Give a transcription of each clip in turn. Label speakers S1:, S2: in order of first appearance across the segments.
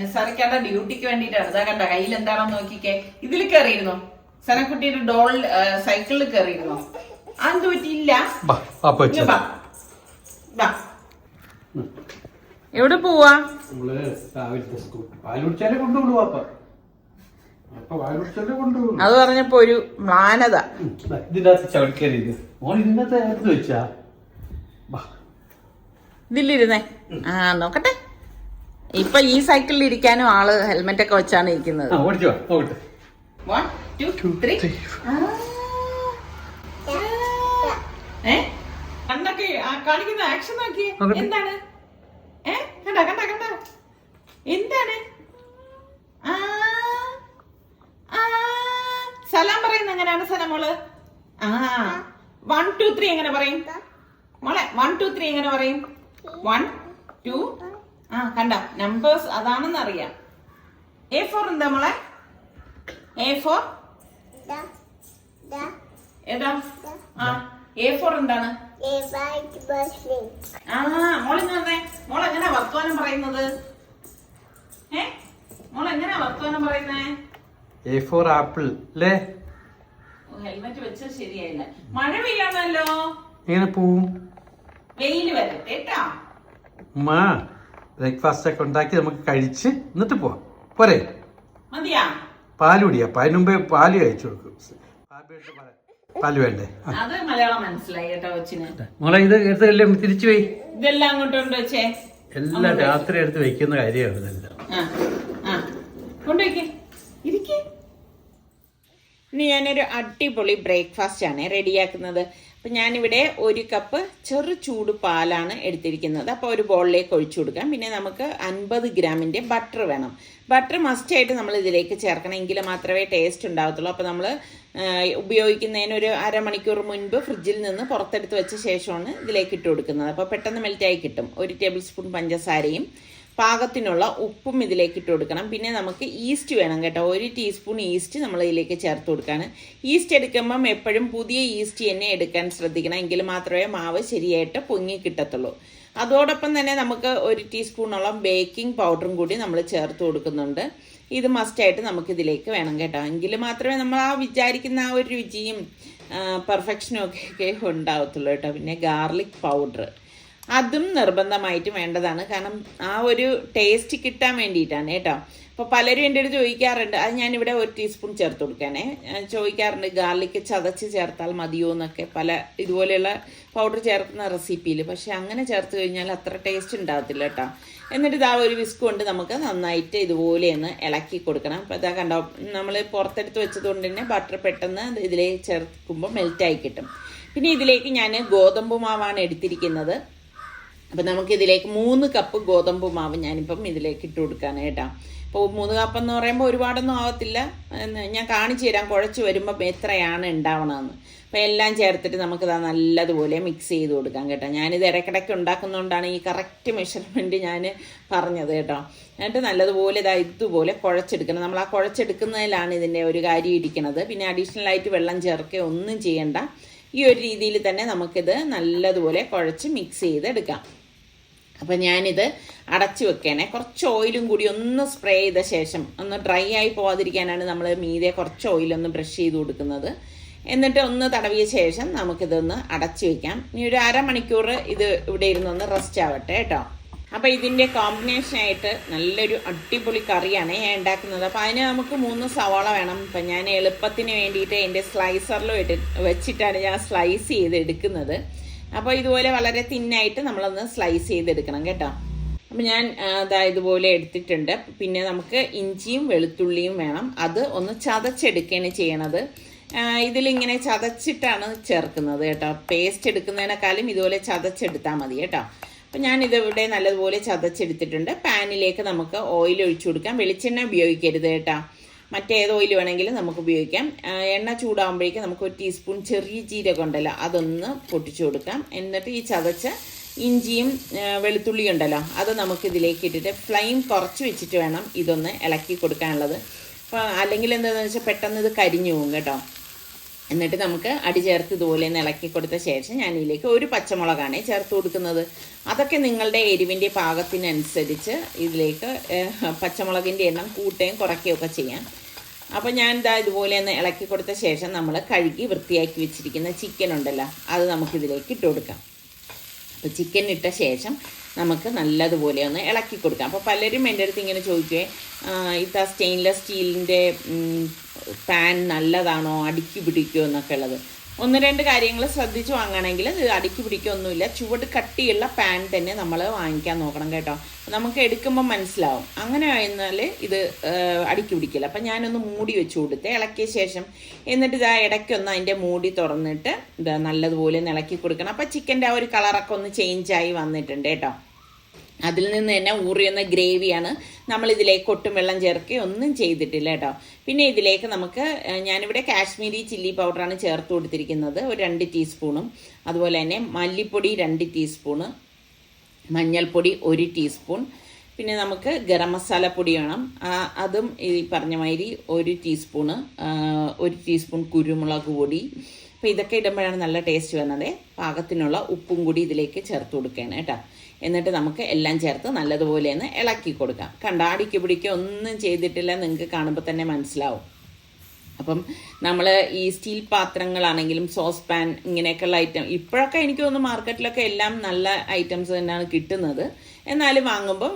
S1: നിസ്സാറിക്കാരുടെ ഡ്യൂട്ടിക്ക് വേണ്ടിയിട്ടാണ്. ഇതാ കണ്ട കയ്യിൽ എന്താണെന്ന് നോക്കിക്കേ. ഇതിൽ കയറിയിരുന്നോ? സനക്കുട്ടിയുടെ ഡോൾ സൈക്കിളിൽ കയറിയിരുന്നോ? അത് പറ്റിയില്ല. എവിടെ പോവാ? അത് പറഞ്ഞപ്പോ ഒരു മ്ലാനത. ഇതിലിരുന്നേ. ആ നോക്കട്ടെ. ഇപ്പൊ ഈ സൈക്കിളിൽ ഇരിക്കാനും ആൾ ഹെൽമെറ്റ് ഒക്കെ വെച്ചാണ് ഇരിക്കുന്നത്. One, two, three. ആ. ഏ? കണ്ണൊക്കെ ആ കാണിക്കുന്ന ആക്ഷൻ നോക്കിയേ
S2: നോക്കട്ടെ.
S1: എന്താണ്? ഏ? കണ്ട കണ്ട കണ്ട? എന്താണ്? ആ. ആ. സലാം പറയുന്നത് എങ്ങനെയാണ് സലമോൾ ആ. വൺ ടു ത്രീ എങ്ങനെ പറയും? മോളെ വൺ ടു ത്രീ എങ്ങനെ പറയും? വൺ ടു ആ കണ്ട? നമ്പേഴ്സ് അതാണെന്ന് അറിയാം. എ ഫോർ എന്താ മോളെ? എ ഫോർ ഏതാ? ആ എ ഫോർ എന്താണ്? ആ വന്നേ. മോൾ എങ്ങനെയാ വർത്തമാനം പറയുന്നത്? ഏ? മോൾ എങ്ങനെയാ വർത്തമാനം പറയുന്നേ?
S2: എ ഫോർ ആപ്പിൾ അല്ലേ
S1: ഹെൽമെറ്റ് വെച്ചത് ശരിയായില്ല. മഴ പെയ്യാണല്ലോ.
S2: എങ്ങനെ പോവും?
S1: വെയിൽ വരട്ടെ കേട്ടാ
S2: ബ്രേക്ക്ഫാസ്റ്റ് ഒക്കെ ഉണ്ടാക്കി നമുക്ക് കഴിച്ച് എന്നിട്ട് പോവാം. പോരെ?
S1: മതിയാ.
S2: പാൽ കുടിയാ. അതിന് മുമ്പേ പാൽ കഴിച്ചു കൊടുക്കും. പാൽ. വേണ്ടേ? മോളെ ഇത് എടുത്തല്ലേ തിരിച്ചു പോയി.
S1: ഇതെല്ലാം
S2: എല്ലാം രാത്രി എടുത്ത് വെക്കുന്ന കാര്യമാണ് ഇതെല്ലാം.
S1: ആ ആ. ഇരിക്കേ. ഇനി ഞാനൊരു അടിപൊളി ബ്രേക്ക്ഫാസ്റ്റ് ആണ് റെഡിയാക്കുന്നത്. അപ്പം ഞാനിവിടെ ഒരു കപ്പ് ചെറു ചൂട് പാലാണ് എടുത്തിരിക്കുന്നത്. അപ്പോൾ ഒരു ബോളിലേക്ക് ഒഴിച്ചു കൊടുക്കാം. പിന്നെ നമുക്ക് അൻപത് ഗ്രാമിന്റെ ബട്ടർ വേണം. ബട്ടർ മസ്റ്റായിട്ട് നമ്മൾ ഇതിലേക്ക് ചേർക്കണം. എങ്കിൽ മാത്രമേ ടേസ്റ്റ് ഉണ്ടാകത്തുള്ളൂ അപ്പോൾ നമ്മൾ ഉപയോഗിക്കുന്നതിന് ഒരു അരമണിക്കൂർ മുൻപ് ഫ്രിഡ്ജിൽ നിന്ന് പുറത്തെടുത്ത് വെച്ച ശേഷമാണ് ഇതിലേക്ക് ഇട്ട് കൊടുക്കുന്നത്. അപ്പോൾ പെട്ടെന്ന് മെൽറ്റായി കിട്ടും. ഒരു ടേബിൾ സ്പൂൺ പഞ്ചസാരയും പാകത്തിനുള്ള ഉപ്പും ഇതിലേക്ക് ഇട്ട് കൊടുക്കണം. പിന്നെ നമുക്ക് ഈസ്റ്റ് വേണം കേട്ടോ. ഒരു ടീസ്പൂൺ ഈസ്റ്റ് നമ്മൾ ഇതിലേക്ക് ചേർത്ത് കൊടുക്കാണ്. ഈസ്റ്റ് എടുക്കുമ്പം എപ്പോഴും പുതിയ ഈസ്റ്റ് തന്നെ എടുക്കാൻ ശ്രദ്ധിക്കണം. എങ്കിൽ മാത്രമേ മാവ് ശരിയായിട്ട് പൊങ്ങി കിട്ടത്തുള്ളൂ. അതോടൊപ്പം തന്നെ നമുക്ക് ഒരു ടീസ്പൂണോളം ബേക്കിംഗ് പൗഡറും കൂടി നമ്മൾ ചേർത്ത് കൊടുക്കുന്നുണ്ട്. ഇത് മസ്റ്റായിട്ട് നമുക്ക് ഇതിലേക്ക് വേണം കേട്ടോ. എങ്കിൽ മാത്രമേ നമ്മൾ ആ വിചാരിക്കുന്ന ആ ഒരു രുചിയും പെർഫെക്ഷനും ഒക്കെ ഉണ്ടാവത്തുള്ളൂ കേട്ടോ. പിന്നെ ഗാർലിക് പൗഡർ അതും നിർബന്ധമായിട്ടും വേണ്ടതാണ്. കാരണം ആ ഒരു ടേസ്റ്റ് കിട്ടാൻ വേണ്ടിയിട്ടാണ് കേട്ടോ. അപ്പോൾ പലരും എന്റെ അടുത്ത് ചോദിക്കാറുണ്ട് അത് ഞാനിവിടെ ഒരു ടീസ്പൂൺ ചേർത്ത് കൊടുക്കാനേ. ചോദിക്കാറുണ്ട് ഗാർലിക്ക് ചതച്ച് ചേർത്താൽ മതിയോ എന്നൊക്കെ പല ഇതുപോലെയുള്ള പൗഡർ ചേർക്കുന്ന റെസിപ്പിയിൽ പക്ഷേ അങ്ങനെ ചേർത്ത് കഴിഞ്ഞാൽ അത്ര ടേസ്റ്റ് ഉണ്ടാകത്തില്ല കേട്ടോ. എന്നിട്ട് ഇതാ ഒരു വിസ്ക് കൊണ്ട് നമുക്ക് നന്നായിട്ട് ഇതുപോലെ ഒന്ന് ഇളക്കി കൊടുക്കണം. അപ്പോൾ ഇതാ കണ്ടോ നമ്മൾ പുറത്തെടുത്ത് വെച്ചതുകൊണ്ട് തന്നെ ബട്ടർ പെട്ടെന്ന് ഇതിലേക്ക് ചേർക്കുമ്പോൾ മെൽറ്റായി കിട്ടും. പിന്നെ ഇതിലേക്ക് ഞാൻ ഗോതമ്പ് മാവാണ് എടുത്തിരിക്കുന്നത്. അപ്പം നമുക്ക് ഇതിലേക്ക് മൂന്ന് കപ്പ് ഗോതമ്പ് മാവ് ഞാനിപ്പം ഇതിലേക്ക് ഇട്ട് കൊടുക്കുകയാണ് അപ്പോൾ മൂന്ന് കപ്പെന്ന് പറയുമ്പോൾ ഒരുപാടൊന്നും ആവത്തില്ല. ഞാൻ കാണിച്ചു തരാം കുഴച്ച് വരുമ്പോൾ എത്രയാണ് ഉണ്ടാവണമെന്ന് അപ്പോൾ എല്ലാം ചേർത്തിട്ട് നമുക്കിത് നല്ലതുപോലെ മിക്സ് ചെയ്ത് കൊടുക്കാം കേട്ടോ. ഞാനിത് ഇടയ്ക്കിടയ്ക്ക് ഉണ്ടാക്കുന്നതുകൊണ്ടാണ് ഈ കറക്റ്റ് മെഷർമെന്റ് ഞാൻ പറഞ്ഞത് കേട്ടോ. എന്നിട്ട് നല്ലതുപോലെ ഇതാ ഇതുപോലെ കുഴച്ചെടുക്കണം. നമ്മൾ ആ കുഴച്ചെടുക്കുന്നതിലാണ് ഇതിന്റെ ഒരു കാര്യം ഇരിക്കുന്നത് പിന്നെ അഡീഷണൽ ആയിട്ട് വെള്ളം ചേർക്കുക ഒന്നും ചെയ്യണ്ട. ഈ ഒരു രീതിയിൽ തന്നെ നമുക്കിത് നല്ലതുപോലെ കുഴച്ച് മിക്സ് ചെയ്തെടുക്കാം. അപ്പം ഞാനിത് അടച്ചു വെക്കണേ. കുറച്ച് ഓയിലും കൂടി ഒന്ന് സ്പ്രേ ചെയ്ത ശേഷം ഒന്ന് ഡ്രൈ ആയി പോവാതിരിക്കാനാണ് നമ്മൾ മീതെ കുറച്ച് ഓയിലൊന്ന് ബ്രഷ് ചെയ്ത് കൊടുക്കുന്നത്. എന്നിട്ട് ഒന്ന് തടവിയ ശേഷം നമുക്കിതൊന്ന് അടച്ചു വെക്കാം. ഇനി ഒരു അരമണിക്കൂർ ഇത് ഇവിടെ ഇരുന്നൊന്ന് റെസ്റ്റ് ആവട്ടെ കേട്ടോ. അപ്പോൾ ഇതിന്റെ കോമ്പിനേഷനായിട്ട് നല്ലൊരു അടിപൊളി കറിയാണ് ഞാൻ ഉണ്ടാക്കുന്നത്. അപ്പോൾ അതിന് നമുക്ക് മൂന്ന് സവാള വേണം. ഇപ്പം ഞാൻ എളുപ്പത്തിന് വേണ്ടിയിട്ട് എന്റെ സ്ലൈസറിലും ഇട്ട് വെച്ചിട്ടാണ് ഞാൻ സ്ലൈസ് ചെയ്ത് എടുക്കുന്നത്. അപ്പോൾ ഇതുപോലെ വളരെ തിന്നായിട്ട് നമ്മളൊന്ന് സ്ലൈസ് ചെയ്തെടുക്കണം കേട്ടോ. അപ്പം ഞാൻ അതാ ഇതുപോലെ എടുത്തിട്ടുണ്ട്. പിന്നെ നമുക്ക് ഇഞ്ചിയും വെളുത്തുള്ളിയും വേണം. അത് ഒന്ന് ചതച്ചെടുക്കുകയാണ് ചെയ്യണത്. ഇതിലിങ്ങനെ ചതച്ചിട്ടാണ് ചേർക്കുന്നത് കേട്ടോ. പേസ്റ്റ് എടുക്കുന്നതിനേക്കാളും ഇതുപോലെ ചതച്ചെടുത്താൽ മതി കേട്ടോ. അപ്പം ഞാൻ ഇതിവിടെ നല്ലതുപോലെ ചതച്ചെടുത്തിട്ടുണ്ട്. പാനിലേക്ക് നമുക്ക് ഓയിൽ ഒഴിച്ചു കൊടുക്കാം. വെളിച്ചെണ്ണ ഉപയോഗിക്കരുത് കേട്ടോ. മറ്റേത് ഓയിൽ വേണമെങ്കിലും നമുക്ക് ഉപയോഗിക്കാം. എണ്ണ ചൂടാകുമ്പോഴേക്കും നമുക്ക് ഒരു ടീസ്പൂൺ ചെറിയ ജീരകം ഉണ്ടല്ലോ അതൊന്ന് പൊട്ടിച്ചു കൊടുക്കാം. എന്നിട്ട് ഈ ചതച്ച ഇഞ്ചിയും വെളുത്തുള്ളിയും ഉണ്ടല്ലോ അത് നമുക്ക് ഇതിലേക്ക് ഇട്ടിട്ട് ഫ്ലെയിം കുറച്ച് വെച്ചിട്ട് വേണം ഇതൊന്ന് ഇളക്കി കൊടുക്കാനുള്ളത്. അപ്പോൾ അല്ലെങ്കിൽ എന്താണെന്ന് വെച്ചാൽ പെട്ടെന്ന് ഇത് കരിഞ്ഞു പോകും കേട്ടോ. എന്നിട്ട് നമുക്ക് അടി ചേർത്ത് ഇതുപോലെ ഇളക്കി കൊടുത്ത ശേഷം ഞാൻ ഇതിലേക്ക് ഒരു പച്ചമുളകാണ് ചേർത്ത് കൊടുക്കുന്നത്. അതൊക്കെ നിങ്ങളുടെ എരിവിന്റെ പാകത്തിനനുസരിച്ച് ഇതിലേക്ക് പച്ചമുളകിന്റെ എണ്ണം കൂട്ടുകയും കുറയ്ക്കുകയും ഒക്കെ ചെയ്യാം. അപ്പോൾ ഞാൻ ഇതാ ഇതുപോലെ ഒന്ന് ഇളക്കി കൊടുത്ത ശേഷം നമ്മൾ കഴുകി വൃത്തിയാക്കി വെച്ചിരിക്കുന്ന ചിക്കൻ ഉണ്ടല്ലോ അത് നമുക്കിതിലേക്ക് ഇട്ട് കൊടുക്കാം. അപ്പോൾ ചിക്കൻ ഇട്ട ശേഷം നമുക്ക് നല്ലതുപോലെ ഒന്ന് ഇളക്കി കൊടുക്കാം. അപ്പോൾ പലരും എന്റെ അടുത്ത് ഇങ്ങനെ ചോദിക്കുവേ ഇത്ത സ്റ്റെയിൻലെസ് സ്റ്റീലിന്റെ പാൻ നല്ലതാണോ? അടുക്കി പിടിക്കുമോ എന്നൊക്കെ ഉള്ളത്. ഒന്ന് രണ്ട് കാര്യങ്ങൾ ശ്രദ്ധിച്ച് വാങ്ങണമെങ്കിൽ ഇത് അടുക്കി പിടിക്കൊന്നുമില്ല. ചുവട് കട്ടിയുള്ള പാൻ തന്നെ നമ്മൾ വാങ്ങിക്കാൻ നോക്കണം കേട്ടോ. നമുക്ക് എടുക്കുമ്പോൾ മനസ്സിലാവും. അങ്ങനെ ആയിരുന്നാൽ ഇത് അടുക്കി പിടിക്കില്ല. അപ്പം ഞാനൊന്ന് മൂടി വെച്ച് കൊടുത്ത് ഇളക്കിയ ശേഷം എന്നിട്ട് ഇതാ ഇടയ്ക്കൊന്ന് അതിന്റെ മൂടി തുറന്നിട്ട് ഇതാ നല്ലതുപോലെ ഒന്ന് ഇളക്കി കൊടുക്കണം. അപ്പം ചിക്കന്റെ ആ ഒരു കളറൊക്കെ ഒന്ന് ചേഞ്ചായി വന്നിട്ടുണ്ട് കേട്ടോ. അതിൽ നിന്ന് തന്നെ ഊറിയുന്ന ഗ്രേവിയാണ് നമ്മൾ ഇതിലേക്ക് ഒട്ടും വെള്ളം ചേർക്കുകയോ ഒന്നും ചെയ്തിട്ടില്ല കേട്ടോ. പിന്നെ ഇതിലേക്ക് നമുക്ക് ഞാനിവിടെ കാശ്മീരി ചില്ലി പൗഡറാണ് ചേർത്ത് കൊടുത്തിരിക്കുന്നത്. ഒരു രണ്ട് ടീസ്പൂണും. അതുപോലെ തന്നെ മല്ലിപ്പൊടി രണ്ട് ടീസ്പൂണ്. മഞ്ഞൾപ്പൊടി ഒരു ടീസ്പൂൺ. പിന്നെ നമുക്ക് ഗരം മസാല പൊടി വേണം. അതും ഈ പറഞ്ഞ മാതിരി ഒരു ടീസ്പൂണ്. ഒരു ടീസ്പൂൺ കുരുമുളക് പൊടി. അപ്പോൾ ഇതൊക്കെ ഇടുമ്പോഴാണ് നല്ല ടേസ്റ്റ് വരുന്നത് പാകത്തിനുള്ള ഉപ്പും കൂടി ഇതിലേക്ക് ചേർത്ത് കൊടുക്കുകയാണ് കേട്ടോ. എന്നിട്ട് നമുക്ക് എല്ലാം ചേർത്ത് നല്ലതുപോലെ ഒന്ന് ഇളക്കി കൊടുക്കാം. കണ്ട അടിക്ക് പിടിക്കുക ഒന്നും ചെയ്തിട്ടില്ല. നിങ്ങൾക്ക് കാണുമ്പോൾ തന്നെ മനസ്സിലാവും. അപ്പം നമ്മൾ ഈ സ്റ്റീൽ പാത്രങ്ങളാണെങ്കിലും സോസ് പാൻ ഇങ്ങനെയൊക്കെയുള്ള ഐറ്റം ഇപ്പോഴൊക്കെ എനിക്ക് തോന്നുന്നു മാർക്കറ്റിലൊക്കെ എല്ലാം നല്ല ഐറ്റംസ് തന്നെയാണ് കിട്ടുന്നത്. എന്നാലും വാങ്ങുമ്പം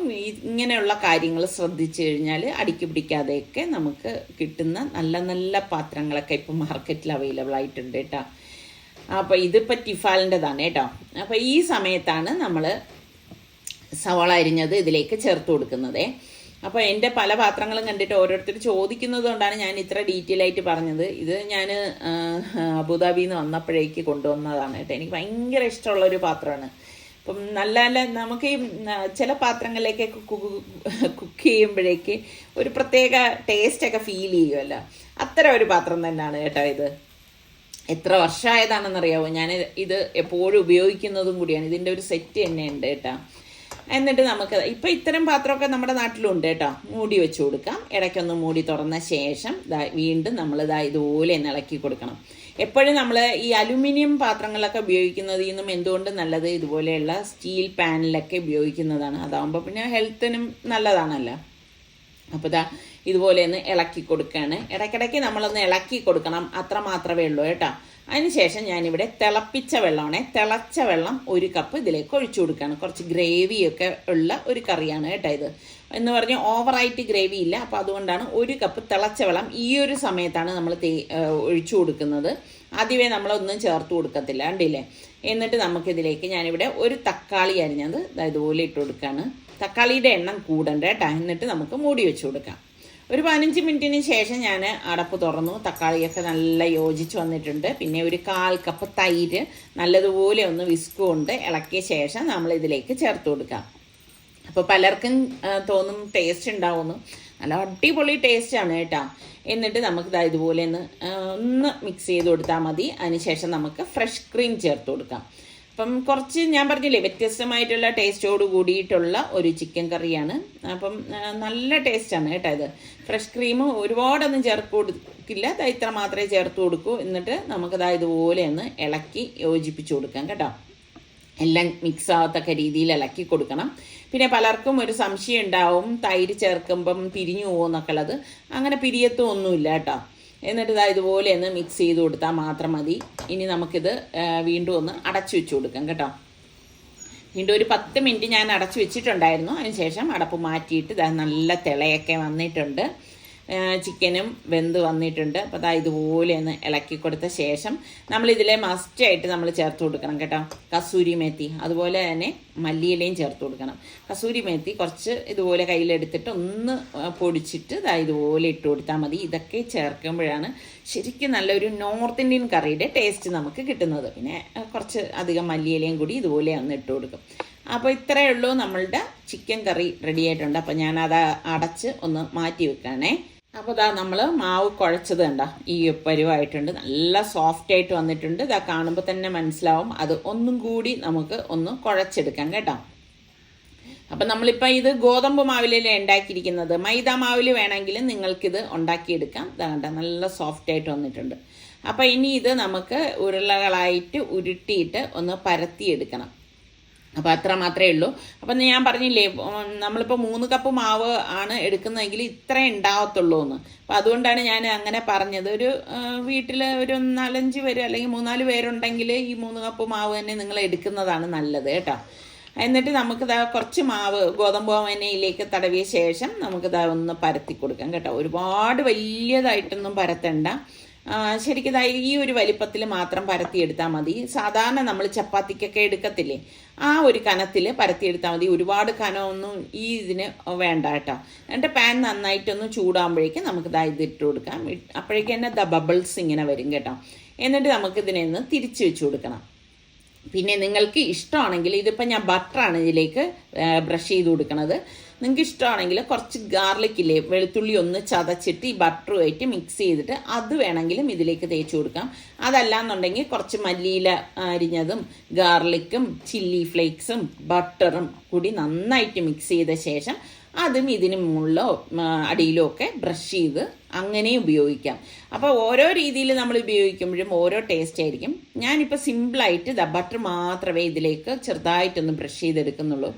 S1: ഇങ്ങനെയുള്ള കാര്യങ്ങൾ ശ്രദ്ധിച്ചു കഴിഞ്ഞാൽ അടിക്ക് പിടിക്കാതെയൊക്കെ നമുക്ക് കിട്ടുന്ന നല്ല നല്ല പാത്രങ്ങളൊക്കെ ഇപ്പം മാർക്കറ്റിൽ അവൈലബിൾ ആയിട്ടുണ്ട് കേട്ടോ. അപ്പോൾ ഇതിപ്പോൾ ടിഫാലിന്റെതാണ് കേട്ടോ. അപ്പോൾ ഈ സമയത്താണ് നമ്മൾ സവാള അരിഞ്ഞത് ഇതിലേക്ക് ചേർത്ത് കൊടുക്കുന്നത്. അപ്പോൾ എന്റെ പല പാത്രങ്ങളും കണ്ടിട്ട് ഓരോരുത്തർ ചോദിക്കുന്നത് കൊണ്ടാണ് ഞാൻ ഇത്ര ഡീറ്റെയിൽ ആയിട്ട് പറഞ്ഞത്. ഇത് ഞാൻ അബുദാബിയിൽ നിന്ന് വന്നപ്പോഴേക്ക് കൊണ്ടുവന്നതാണ് കേട്ടോ. എനിക്ക് ഭയങ്കര ഇഷ്ടമുള്ള ഒരു പാത്രമാണ്. അപ്പം നല്ല നല്ല നമുക്ക് ഈ ചില പാത്രങ്ങളിലേക്കൊക്കെ കുക്ക് ചെയ്യുമ്പോഴേക്ക് ഒരു പ്രത്യേക ടേസ്റ്റൊക്കെ ഫീൽ ചെയ്യുമല്ലോ അത്തരം ഒരു പാത്രം തന്നെയാണ് കേട്ടോ ഇത്. എത്ര വർഷമായതാണെന്നറിയാവോ? ഞാൻ ഇത് എപ്പോഴും ഉപയോഗിക്കുന്നതും കൂടിയാണ്. ഇതിന്റെ ഒരു സെറ്റ് തന്നെ ഉണ്ട് കേട്ടോ. എന്നിട്ട് നമുക്ക് ഇപ്പം ഇത്തരം പാത്രമൊക്കെ നമ്മുടെ നാട്ടിലുണ്ട് കേട്ടോ. മൂടി വെച്ച് കൊടുക്കാം. ഇടയ്ക്കൊന്ന് മൂടി തുറന്ന ശേഷം വീണ്ടും നമ്മൾ ഇതാ ഇതുപോലെ ഇളക്കി കൊടുക്കണം. എപ്പോഴും നമ്മൾ ഈ അലുമിനിയം പാത്രങ്ങളൊക്കെ ഉപയോഗിക്കുന്നതിൽ നിന്നും എന്തുകൊണ്ട് നല്ലത്? ഇതുപോലെയുള്ള സ്റ്റീൽ പാനിലൊക്കെ ഉപയോഗിക്കുന്നതാണ്. അതാകുമ്പോൾ പിന്നെ ഹെൽത്തിനും നല്ലതാണല്ലോ. അപ്പോൾ ഇതാ ഇതുപോലെ ഒന്ന് ഇളക്കി കൊടുക്കുകയാണ് ഇടയ്ക്കിടയ്ക്ക് നമ്മളൊന്ന് ഇളക്കി കൊടുക്കണം. അത്ര മാത്രമേ ഉള്ളൂ കേട്ടോ. അതിനുശേഷം ഞാനിവിടെ തിളപ്പിച്ച വെള്ളമാണ്. തിളച്ച വെള്ളം ഒരു കപ്പ് ഇതിലേക്ക് ഒഴിച്ചു കൊടുക്കുകയാണ്. കുറച്ച് ഗ്രേവിയൊക്കെ ഉള്ള ഒരു കറിയാണ് കേട്ടോ ഇത്. എന്ന് പറഞ്ഞ് ഓവറായിട്ട് ഗ്രേവി ഇല്ല. അപ്പോൾ അതുകൊണ്ടാണ് ഒരു കപ്പ് തിളച്ച വെള്ളം ഈ ഒരു സമയത്താണ് നമ്മൾ തേ ഒഴിച്ചു കൊടുക്കുന്നത്. ആദ്യമേ നമ്മളൊന്നും ചേർത്ത് കൊടുക്കത്തില്ല കണ്ടില്ലേ? എന്നിട്ട് നമുക്കിതിലേക്ക് ഞാനിവിടെ ഒരു തക്കാളി അരിഞ്ഞത് ഇതുപോലെ ഇട്ട് കൊടുക്കുകയാണ്. തക്കാളിയുടെ എണ്ണം കൂടണ്ട കേട്ടോ. എന്നിട്ട് നമുക്ക് മൂടി വെച്ച് കൊടുക്കാം. ഒരു പതിനഞ്ച് മിനിറ്റിന് ശേഷം ഞാൻ അടപ്പ് തുറന്നു. തക്കാളിയൊക്കെ നല്ല യോജിച്ച് വന്നിട്ടുണ്ട്. പിന്നെ ഒരു കാൽ കപ്പ് തൈര് നല്ലതുപോലെ ഒന്ന് വിസ്ക് കൊണ്ട് ഇളക്കിയ ശേഷം നമ്മൾ ഇതിലേക്ക് ചേർത്ത് കൊടുക്കാം. അപ്പോൾ പലർക്കും തോന്നും ടേസ്റ്റ് ഉണ്ടാവുമെന്ന് നല്ല അടിപൊളി ടേസ്റ്റാണ് കേട്ടോ. എന്നിട്ട് നമുക്ക് ഇതാ ഇതുപോലെ ഒന്ന് ഒന്ന് മിക്സ് ചെയ്ത് കൊടുത്താൽ മതി. അതിനുശേഷം നമുക്ക് ഫ്രഷ് ക്രീം ചേർത്ത് കൊടുക്കാം. അപ്പം കുറച്ച് ഞാൻ പറഞ്ഞില്ലേ വ്യത്യസ്തമായിട്ടുള്ള ടേസ്റ്റോട് കൂടിയിട്ടുള്ള ഒരു ചിക്കൻ കറിയാണ്. അപ്പം നല്ല ടേസ്റ്റാണ് കേട്ടോ ഇത്. ഫ്രഷ് ക്രീം ഒരുപാടൊന്നും ചേർത്ത് കൊടുക്കില്ല. ഇത്ര മാത്രമേ ചേർത്ത് കൊടുക്കൂ. എന്നിട്ട് നമുക്കത് ഇതുപോലെ ഒന്ന് ഇളക്കി യോജിപ്പിച്ച് കൊടുക്കാം കേട്ടോ. എല്ലാം മിക്സ് ആവത്തക്ക രീതിയിൽ ഇളക്കി കൊടുക്കണം. പിന്നെ പലർക്കും ഒരു സംശയം ഉണ്ടാവും. തൈര് ചേർക്കുമ്പം പിരിഞ്ഞു പോകുമെന്നൊക്കെ ഉള്ളത്. അങ്ങനെ പിരിയത്തും ഒന്നുമില്ല കേട്ടോ. എന്നിട്ട് ഇതാ ഇതുപോലെ ഒന്ന് മിക്സ് ചെയ്ത് കൊടുത്താൽ മാത്രം മതി. ഇനി നമുക്കിത് വീണ്ടും ഒന്ന് അടച്ചു വെച്ച് കൊടുക്കാം കേട്ടോ. വീണ്ടും ഒരു പത്ത് മിനിറ്റ് ഞാൻ അടച്ചു വെച്ചിട്ടുണ്ടായിരുന്നു. അതിനുശേഷം അടപ്പ് മാറ്റിയിട്ട് ഇതാ നല്ല തിളയൊക്കെ വന്നിട്ടുണ്ട്. ചിക്കനും വെന്ത് വന്നിട്ടുണ്ട്. അപ്പോൾ അതാ ഇതുപോലെ ഒന്ന് ഇളക്കി കൊടുത്ത ശേഷം നമ്മൾ നമ്മളിതിലെ മസ്റ്റായിട്ട് നമ്മൾ ചേർത്ത് കൊടുക്കണം കേട്ടോ. കസൂരി മേത്തി അതുപോലെ തന്നെ മല്ലിയിലയും ചേർത്ത് കൊടുക്കണം. കസൂരി മേത്തി കുറച്ച് ഇതുപോലെ കയ്യിലെടുത്തിട്ട് ഒന്ന് പൊടിച്ചിട്ട് ഇതാ ഇതുപോലെ ഇട്ട് കൊടുത്താൽ മതി. ഇതൊക്കെ ചേർക്കുമ്പോഴാണ് ശരിക്കും നല്ലൊരു നോർത്ത് ഇന്ത്യൻ കറിയുടെ ടേസ്റ്റ് നമുക്ക് കിട്ടുന്നത്. പിന്നെ കുറച്ച് അധികം മല്ലിയിലയും കൂടി ഇതുപോലെ ഒന്ന് ഇട്ട് കൊടുക്കും. അപ്പോൾ ഇത്രയേ ഉള്ളൂ നമ്മളുടെ ചിക്കൻ കറി റെഡി ആയിട്ടുണ്ട്. അപ്പോൾ ഞാനത് അടച്ച് ഒന്ന് മാറ്റി വെക്കുകയാണേ. അപ്പോൾ ഇതാ നമ്മൾ മാവ് കുഴച്ചത് കണ്ട. ഈ പരുവായിട്ടുണ്ട്. നല്ല സോഫ്റ്റ് ആയിട്ട് വന്നിട്ടുണ്ട്. ഇതാ കാണുമ്പോൾ തന്നെ മനസ്സിലാവും. അത് ഒന്നും കൂടി നമുക്ക് ഒന്ന് കുഴച്ചെടുക്കാം കേട്ടോ. അപ്പം നമ്മളിപ്പോൾ ഇത് ഗോതമ്പ് മാവിലല്ലേ ഉണ്ടാക്കിയിരിക്കുന്നത്. മൈദ മാവിൽ വേണമെങ്കിൽ നിങ്ങൾക്കിത് ഉണ്ടാക്കിയെടുക്കാം. ഇതാ കണ്ട നല്ല സോഫ്റ്റ് ആയിട്ട് വന്നിട്ടുണ്ട്. അപ്പോൾ ഇനി ഇത് നമുക്ക് ഉരുളകളായിട്ട് ഉരുട്ടിയിട്ട് ഒന്ന് പരത്തിയെടുക്കണം. അപ്പോൾ അത്ര മാത്രമേ ഉള്ളൂ. അപ്പം ഞാൻ പറഞ്ഞില്ലേ നമ്മളിപ്പോൾ മൂന്ന് കപ്പ് മാവ് ആണ് എടുക്കുന്നതെങ്കിൽ ഇത്രേ ഉണ്ടാവത്തുള്ളൂ എന്ന്. അപ്പം അതുകൊണ്ടാണ് ഞാൻ അങ്ങനെ പറഞ്ഞത്. ഒരു വീട്ടിൽ ഒരു നാലഞ്ച് പേര് അല്ലെങ്കിൽ മൂന്നാൽ പേരുണ്ടെങ്കിൽ ഈ മൂന്ന് കപ്പ് മാവ് തന്നെ നിങ്ങൾ എടുക്കുന്നതാണ് നല്ലത് കേട്ടോ. എന്നിട്ട് നമുക്ക് കുറച്ച് മാവ് ഗോതമ്പ് എണ്ണയിലേക്ക് തടവിയ ശേഷം നമുക്ക് ഒന്ന് പരത്തി കൊടുക്കാം കേട്ടോ. ഒരുപാട് വലിയതായിട്ടൊന്നും പരത്തണ്ട. ശരിക്കും ഈ ഒരു വലിപ്പത്തിൽ മാത്രം പരത്തിയെടുത്താൽ മതി. സാധാരണ നമ്മൾ ചപ്പാത്തിക്കൊക്കെ എടുക്കത്തില്ലേ? ആ ഒരു കനത്തിൽ പരത്തിയെടുത്താൽ മതി. ഒരുപാട് കനമൊന്നും ഈ ഇതിന് വേണ്ട കേട്ടോ. എന്നിട്ട് പാൻ നന്നായിട്ടൊന്ന് ചൂടാകുമ്പോഴേക്കും നമുക്ക് ദാ ഇത് ഇട്ട് കൊടുക്കാം. അപ്പോഴേക്കും തന്നെ ദ ബബിൾസ് ഇങ്ങനെ വരും കേട്ടോ. എന്നിട്ട് നമുക്ക് ഇതിനെ ഒന്ന് തിരിച്ചു വെച്ച് കൊടുക്കണം. പിന്നെ നിങ്ങൾക്ക് ഇഷ്ടമാണെങ്കിൽ ഇതിപ്പോൾ ഞാൻ ബട്ടറാണ് ഇതിലേക്ക് ബ്രഷ് ചെയ്ത് കൊടുക്കണത്. നിങ്ങൾക്ക് ഇഷ്ടമാണെങ്കിൽ കുറച്ച് ഗാർലിക് ഇല്ലേ വെളുത്തുള്ളി ഒന്ന് ചതച്ചിട്ട് ഈ ബട്ടറുമായിട്ട് മിക്സ് ചെയ്തിട്ട് അത് വേണമെങ്കിലും ഇതിലേക്ക് തേച്ച് കൊടുക്കാം. അതല്ലാന്നുണ്ടെങ്കിൽ കുറച്ച് മല്ലിയില അരിഞ്ഞതും ഗാർലിക്കും ചില്ലി ഫ്ലേക്സും ബട്ടറും കൂടി നന്നായിട്ട് മിക്സ് ചെയ്ത ശേഷം അതും ഇതിന് മുകളിലോ അടിയിലോ ഒക്കെ ബ്രഷ് ചെയ്ത് അങ്ങനെ ഉപയോഗിക്കാം. അപ്പോൾ ഓരോ രീതിയിൽ നമ്മൾ ഉപയോഗിക്കുമ്പോഴും ഓരോ ടേസ്റ്റ് ആയിരിക്കും. ഞാനിപ്പോൾ സിമ്പിളായിട്ട് ബട്ടർ മാത്രമേ ഇതിലേക്ക് ചെറുതായിട്ടൊന്ന് ബ്രഷ് ചെയ്തെടുക്കുന്നുള്ളൂ.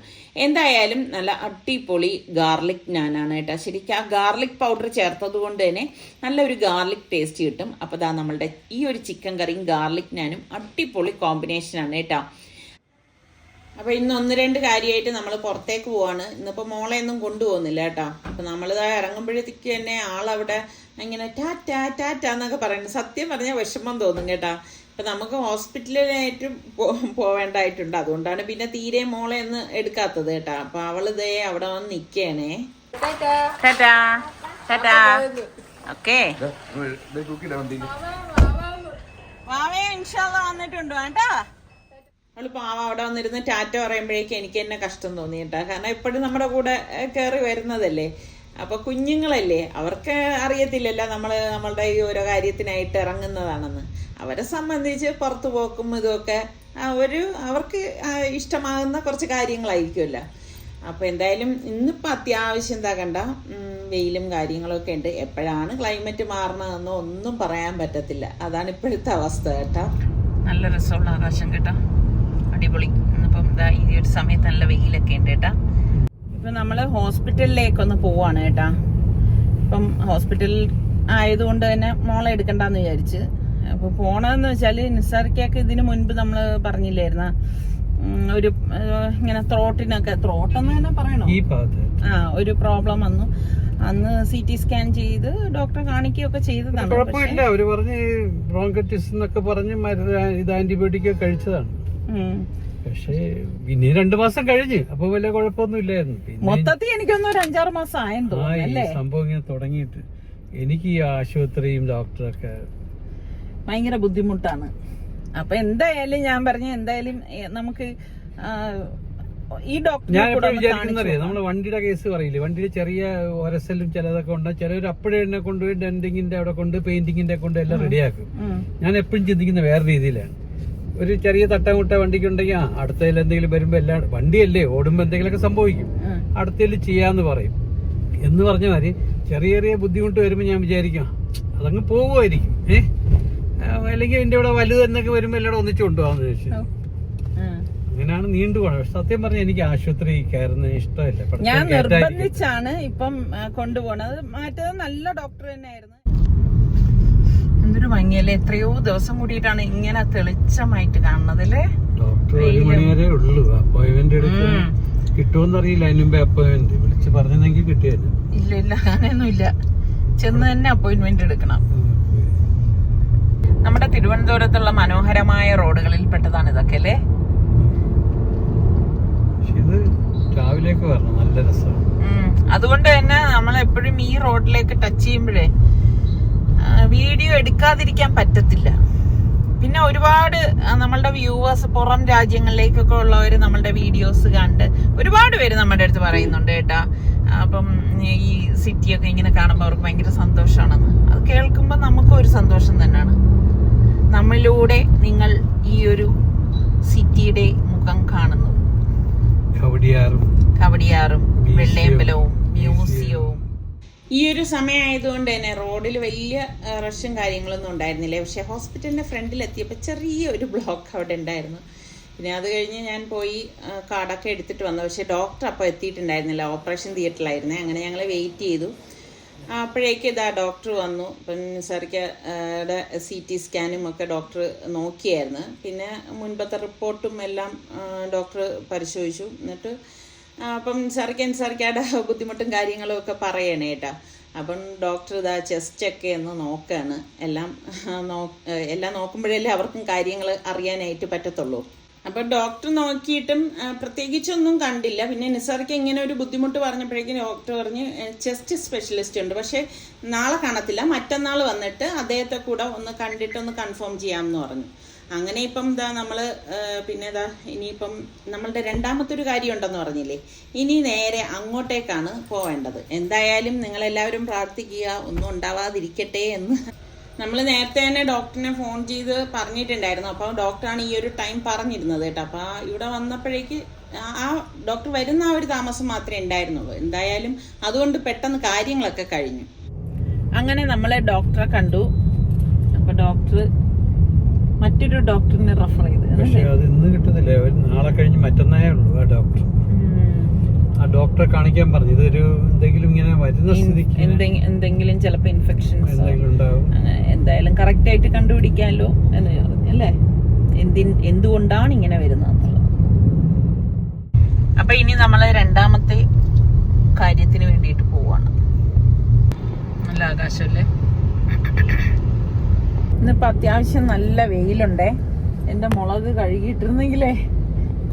S1: എന്തായാലും നല്ല അടിപൊളി ഗാർലിക് ഞാനാണ് കേട്ടോ. ശരിക്കും ആ ഗാർലിക് പൗഡർ ചേർത്തത് കൊണ്ട് തന്നെ നല്ലൊരു ഗാർലിക് ടേസ്റ്റ് കിട്ടും. അപ്പോൾ ദാ നമ്മളുടെ ഈ ഒരു ചിക്കൻ കറിയും ഗാർലിക് നാനും അടിപൊളി കോമ്പിനേഷനാണ് കേട്ടോ. അപ്പോൾ ഇന്ന് ഒന്ന് രണ്ട് കാര്യമായിട്ട് നമ്മൾ പുറത്തേക്ക് പോവാണ്. ഇന്നിപ്പോ മോളെ ഒന്നും കൊണ്ടുപോകുന്നില്ല കേട്ടോ. അപ്പോൾ നമ്മൾ ഇറങ്ങുമ്പോഴത്തേക്ക് തന്നെ ആളവിടെ ഇങ്ങനെ ടാറ്റാ ടാറ്റാ എന്നൊക്കെ പറയുന്നത് സത്യം പറഞ്ഞാൽ വിഷമം തോന്നും കേട്ടാ. അപ്പൊ നമുക്ക് ഹോസ്പിറ്റലിലായിട്ടും പോവേണ്ടായിട്ടുണ്ട്. പോവേണ്ടതായിട്ടുണ്ട് അതുകൊണ്ടാണ് പിന്നെ തീരെ മോളെ ഒന്ന് എടുക്കാത്തത് കേട്ടാ. അപ്പൊ അവൾ ദേ അവിടെ വന്ന് നിക്കണേ. ടാറ്റാ. ടാറ്റാ. ഓക്കേ. വാവേ ഇൻഷാല്ല വന്നിട്ടുണ്ട് കേട്ടാ. അവൾ പാവ അവിടെ വന്നിരുന്ന് ടാറ്റ പറയുമ്പോഴേക്കും എനിക്ക് തന്നെ കഷ്ടം തോന്നി കേട്ടാ. കാരണം എപ്പോഴും നമ്മുടെ കൂടെ കയറി വരുന്നതല്ലേ. അപ്പൊ കുഞ്ഞുങ്ങളല്ലേ? അവർക്ക് അറിയത്തില്ലല്ലോ നമ്മൾ നമ്മളുടെ ഈ ഓരോ കാര്യത്തിനായിട്ട് ഇറങ്ങുന്നതാണെന്ന്. അവരെ സംബന്ധിച്ച് പുറത്തു പോക്കും ഇതുമൊക്കെ ആ ഒരു അവർക്ക് ഇഷ്ടമാകുന്ന കുറച്ച് കാര്യങ്ങളായിരിക്കുമല്ലോ. അപ്പൊ എന്തായാലും ഇന്നിപ്പോ അത്യാവശ്യം എന്താ കണ്ട ഉം, വെയിലും കാര്യങ്ങളൊക്കെ ഉണ്ട്. എപ്പോഴാണ് ക്ലൈമറ്റ് മാറണതെന്നോ ഒന്നും പറയാൻ പറ്റത്തില്ല. അതാണ് ഇപ്പോഴത്തെ അവസ്ഥ കേട്ടോ. നല്ല രസമുള്ള ആകാശം കേട്ടോ. അടിപൊളി. ഇന്നിപ്പം ഈ ഒരു സമയത്ത് നല്ല വെയിലൊക്കെ ഉണ്ട് കേട്ടാ. ഇപ്പൊ നമ്മൾ ഹോസ്പിറ്റലിലേക്കൊന്ന് പോവാണ് കേട്ടാ. ഇപ്പം ഹോസ്പിറ്റൽ ആയതുകൊണ്ട് തന്നെ മോളെ എടുക്കണ്ടെന്ന് വിചാരിച്ച്. അപ്പൊ പോണതെന്ന് വെച്ചാൽ നിസ്സാർക്കൊക്കെ ഇതിനു മുൻപ് നമ്മൾ പറഞ്ഞില്ലായിരുന്ന ഒരു ഇങ്ങനെ ത്രോട്ടിനൊക്കെ ത്രോട്ടെന്ന് തന്നെ പറയണോ? ആ ഒരു പ്രോബ്ലം വന്നു. അന്ന് സി ടി സ്കാൻ ചെയ്ത് ഡോക്ടറെ കാണിക്കുകയൊക്കെ ചെയ്തതാണ്.
S2: കുഴപ്പമില്ല. അവർ പറഞ്ഞ് ബ്രോങ്കറ്റിസ് എന്നൊക്കെ പറഞ്ഞ് ഇത് ആന്റിബയോട്ടിക് കഴിച്ചതാണ്. പക്ഷേ ഇനി രണ്ടു മാസം കഴിഞ്ഞ്. അപ്പൊ വലിയ കുഴപ്പമൊന്നും ഇല്ലായിരുന്നു പിന്നെ
S1: മൊത്തത്തിൽ എനിക്കൊന്നും ഒരു അഞ്ചാറ് മാസം ആയെന്ന് തോന്നുന്നു
S2: സംഭവം ഇങ്ങനെ തുടങ്ങിയിട്ട്. എനിക്ക് ഈ ആശുപത്രിയും ഡോക്ടറൊക്കെ
S1: ഭയങ്കര ബുദ്ധിമുട്ടാണ്. അപ്പൊ എന്തായാലും ഞാൻ പറഞ്ഞു എന്തായാലും നമുക്ക് ഈ ഡോക്ടറെ
S2: ഞാൻ
S1: കൂടെ
S2: എപ്പോഴും
S1: ഒന്ന്
S2: വിചാരിക്കുന്ന അറിയാം
S1: കാണിച്ചു
S2: നമ്മൾ വണ്ടിയുടെ കേസ് പറയില്ലേ? വണ്ടിയുടെ ചെറിയ ഒരസലും ചിലതൊക്കെ ഉണ്ട്. ചിലവർ അപ്പോഴേ എന്നെ കൊണ്ടുപോയി ഡെന്റിങ്ങിന്റെ അവിടെ കൊണ്ട് പെയിന്റിങ്ങിന്റെ കൊണ്ട് എല്ലാം റെഡിയാക്കും. ഞാൻ എപ്പോഴും ചിന്തിക്കുന്ന വേറെ രീതിയിലാണ്. ഒരു ചെറിയ തട്ടമുട്ട വണ്ടിക്കുണ്ടെങ്കിൽ ആ അടുത്തതിൽ എന്തെങ്കിലും വരുമ്പോ എല്ലാം വണ്ടിയല്ലേ ഓടുമ്പോ എന്തെങ്കിലുമൊക്കെ സംഭവിക്കും. അടുത്തതിൽ ചെയ്യാന്ന് പറയും. എന്ന് പറഞ്ഞ മാതിരി ചെറിയ ചെറിയ ബുദ്ധിമുട്ട് വരുമ്പോ ഞാൻ വിചാരിക്കാം അതങ്ങ് പോകുമായിരിക്കും ഏ? അല്ലെങ്കിൽ എന്റെ ഇവിടെ വലുത് എന്നൊക്കെ വരുമ്പോ എല്ലാവരും ഒന്നിച്ചു കൊണ്ടുപോകാന്ന് ചോദിച്ചു അങ്ങനെയാണ് നീണ്ടു പക്ഷെ സത്യം പറഞ്ഞ എനിക്ക് ആശുപത്രി കയറുന്ന ഇഷ്ടമല്ല.
S1: ഞാൻ നിർബന്ധിച്ചാണ് ഇപ്പം കൊണ്ടുപോകണത് കൊണ്ടുപോണത്. മറ്റേത് നല്ല ഡോക്ടർ തന്നെയായിരുന്നു. എന്തൊരു ഭംഗിയല്ലേ? എത്രയോ ദിവസം കൂടിയിട്ടാണ് ഇങ്ങനെ തെളിച്ചമായിട്ട് കാണുന്നത് അല്ലേ
S2: ഡോക്ടർ ഒരു മണി വരെ ഉള്ളൂ. അപ്പോയിന്റ്മെന്റ് എടുക്കും
S1: ഉം.
S2: കിട്ടുമെന്ന് അറിയില്ല. അതിന് അപ്പോയിന്റ്മെന്റ്. വിളിച്ച് പറഞ്ഞെങ്കിൽ കിട്ടിയായിരുന്നു
S1: ഇല്ല ഇല്ല. അങ്ങനെയൊന്നും ഇല്ല ചെന്ന് തന്നെ അപ്പോയിന്റ്മെന്റ് എടുക്കണം. നമ്മുടെ തിരുവനന്തപുരത്തുള്ള മനോഹരമായ റോഡുകളിൽ പെട്ടതാണ് ഇതൊക്കെ അല്ലേ?
S2: ഇത് വരണം. നല്ല രസമാണ്.
S1: അതുകൊണ്ട് തന്നെ നമ്മൾ എപ്പോഴും ഈ റോഡിലേക്ക് ടച്ച് ചെയ്യുമ്പോഴേ വീഡിയോ എടുക്കാതിരിക്കാൻ പറ്റത്തില്ല. പിന്നെ ഒരുപാട് നമ്മളുടെ വ്യൂവേഴ്സ് പുറം രാജ്യങ്ങളിലേക്കൊക്കെ ഉള്ളവർ നമ്മളുടെ വീഡിയോസ് കണ്ട് ഒരുപാട് പേര് നമ്മുടെ അടുത്ത് പറയുന്നുണ്ട് കേട്ടാ. അപ്പം ഈ സിറ്റിയൊക്കെ ഇങ്ങനെ കാണുമ്പോൾ അവർക്ക് ഭയങ്കര സന്തോഷമാണെന്ന്. അത് കേൾക്കുമ്പോൾ നമുക്കും ഒരു സന്തോഷം തന്നെയാണ്. നമ്മളിലൂടെ നിങ്ങൾ ഈ ഒരു സിറ്റിയുടെ മുഖം കാണുന്നു.
S2: കവടിയാറും
S1: കവടിയാറും വെള്ളയമ്പലവും മ്യൂസിയവും ഈ ഒരു സമയമായതുകൊണ്ട് തന്നെ റോഡിൽ വലിയ റഷും കാര്യങ്ങളൊന്നും ഉണ്ടായിരുന്നില്ല. പക്ഷേ ഹോസ്പിറ്റലിന്റെ ഫ്രണ്ടിൽ എത്തിയപ്പോൾ ചെറിയ ഒരു ബ്ലോക്ക് അവിടെ ഉണ്ടായിരുന്നു. പിന്നെ അത് കഴിഞ്ഞ് ഞാൻ പോയി കാർഡൊക്കെ എടുത്തിട്ട് വന്നു. പക്ഷേ ഡോക്ടർ അപ്പോൾ എത്തിയിട്ടുണ്ടായിരുന്നില്ല. ഓപ്പറേഷൻ തിയേറ്ററിലായിരുന്നേ അങ്ങനെ ഞങ്ങൾ വെയിറ്റ് ചെയ്തു. അപ്പോഴേക്ക് ഇതാ ഡോക്ടർ വന്നു. ഇപ്പം സാറിക്ക് സി ടി സ്കാനും ഒക്കെ ഡോക്ടർ നോക്കിയായിരുന്നു. പിന്നെ മുൻപത്തെ റിപ്പോർട്ടും എല്ലാം ഡോക്ടർ പരിശോധിച്ചു. എന്നിട്ട് അപ്പം സാറിക്ക് സാറിക്കാടെ ബുദ്ധിമുട്ടും കാര്യങ്ങളും ഒക്കെ പറയണേ കേട്ടോ. അപ്പം ഡോക്ടർ ഇതാ ചെസ്റ്റ് ഒക്കെ ഒന്ന് നോക്കാണ്. എല്ലാം നോ- എല്ലാം നോക്കുമ്പോഴല്ലേ അവർക്കും കാര്യങ്ങൾ അറിയാനായിട്ട് പറ്റത്തുള്ളൂ. അപ്പൊ ഡോക്ടർ നോക്കിയിട്ടും പ്രത്യേകിച്ചൊന്നും കണ്ടില്ല. പിന്നെ നിസാർക്ക് ഇങ്ങനെ ഒരു ബുദ്ധിമുട്ട് പറഞ്ഞപ്പോഴേക്കും ഡോക്ടർ പറഞ്ഞ് ചെസ്റ്റ് സ്പെഷ്യലിസ്റ്റ് ഉണ്ട്. പക്ഷെ നാളെ കാണത്തില്ല. മറ്റന്നാൾ വന്നിട്ട് അദ്ദേഹത്തെ കൂടെ ഒന്ന് കണ്ടിട്ട് ഒന്ന് കൺഫേം ചെയ്യാമെന്ന് പറഞ്ഞു. അങ്ങനെ ഇപ്പം ഇതാ നമ്മൾ പിന്നെ ഇതാ ഇനിയിപ്പം നമ്മളുടെ രണ്ടാമത്തെ ഒരു കാര്യം ഉണ്ടെന്ന് പറഞ്ഞില്ലേ? ഇനി നേരെ അങ്ങോട്ടേക്കാണ് പോവേണ്ടത്. എന്തായാലും നിങ്ങളെല്ലാവരും പ്രാർത്ഥിക്കുക ഒന്നും ഉണ്ടാവാതിരിക്കട്ടെ എന്ന്. നമ്മൾ നേരത്തെ തന്നെ ഡോക്ടറിനെ ഫോൺ ചെയ്ത് പറഞ്ഞിട്ടുണ്ടായിരുന്നു. അപ്പോൾ ഡോക്ടറാണ് ഈ ഒരു ടൈം പറഞ്ഞിരുന്നത് കേട്ടോ. അപ്പോൾ ഇവിടെ വന്നപ്പോഴേക്ക് ആ ഡോക്ടർ വരുന്ന ആ ഒരു താമസം മാത്രമേ ഉണ്ടായിരുന്നുള്ളൂ. എന്തായാലും അതുകൊണ്ട് പെട്ടെന്ന് കാര്യങ്ങളൊക്കെ കഴിഞ്ഞു. അങ്ങനെ നമ്മളെ ഡോക്ടറെ കണ്ടു. അപ്പോൾ ഡോക്ടർ മറ്റൊരു ഡോക്ടറിനെ റെഫർ ചെയ്ത്
S2: പക്ഷേ അത് ഇന്ന് കിട്ടുന്നില്ല. നാളെ കഴിഞ്ഞ് മറ്റന്നായേ ഉള്ളൂ ആ ഡോക്ടർ. ആ ഡോക്ടറെ കാണിക്കാൻ പറഞ്ഞു. ഇതൊരു എന്തെങ്കിലും ഇങ്ങനെ വരുന്ന സ്ഥിതിക്ക്
S1: എന്തെങ്കിലും ചിലപ്പോൾ ഇൻഫെക്ഷൻസ് എന്തായാലും കറക്റ്റ് ആയിട്ട് കണ്ടുപിടിക്കാമല്ലോ എന്ന് പറഞ്ഞു അല്ലേ? എന്തിൻ എന്തുകൊണ്ടാണ് ഇങ്ങനെ വരുന്നത് അപ്പൊ ഇനി നമ്മൾ രണ്ടാമത്തെ കാര്യത്തിന് വേണ്ടിയിട്ട് പോവാണ്. നല്ല ആകാശമല്ലേ ഇന്നിപ്പോ അത്യാവശ്യം നല്ല വെയിലുണ്ടേ. എന്റെ മുളക് കഴുകിയിട്ടിരുന്നെങ്കിലേ